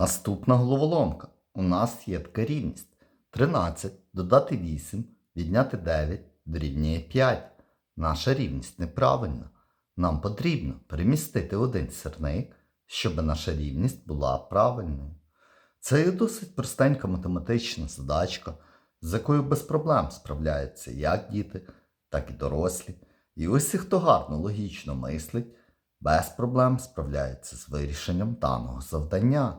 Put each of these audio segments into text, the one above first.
Наступна головоломка. У нас є така рівність. 13 додати 8, відняти 9 дорівнює 5. Наша рівність неправильна. Нам потрібно перемістити один сірник, щоб наша рівність була правильною. Це є досить простенька математична задачка, з якою без проблем справляються як діти, так і дорослі. І усі, хто гарно логічно мислить, без проблем справляється з вирішенням даного завдання.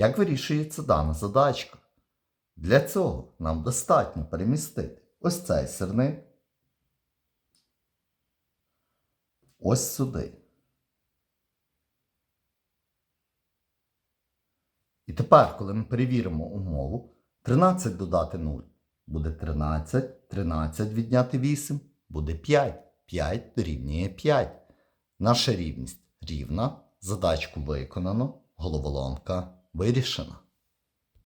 Як вирішується дана задачка? Для цього нам достатньо перемістити ось цей сирник ось сюди. І тепер, коли ми перевіримо умову, 13 додати 0 буде 13, 13 відняти 8 буде 5. 5 дорівнює 5. Наша рівність рівна, задачку виконано, головоломка вирішена.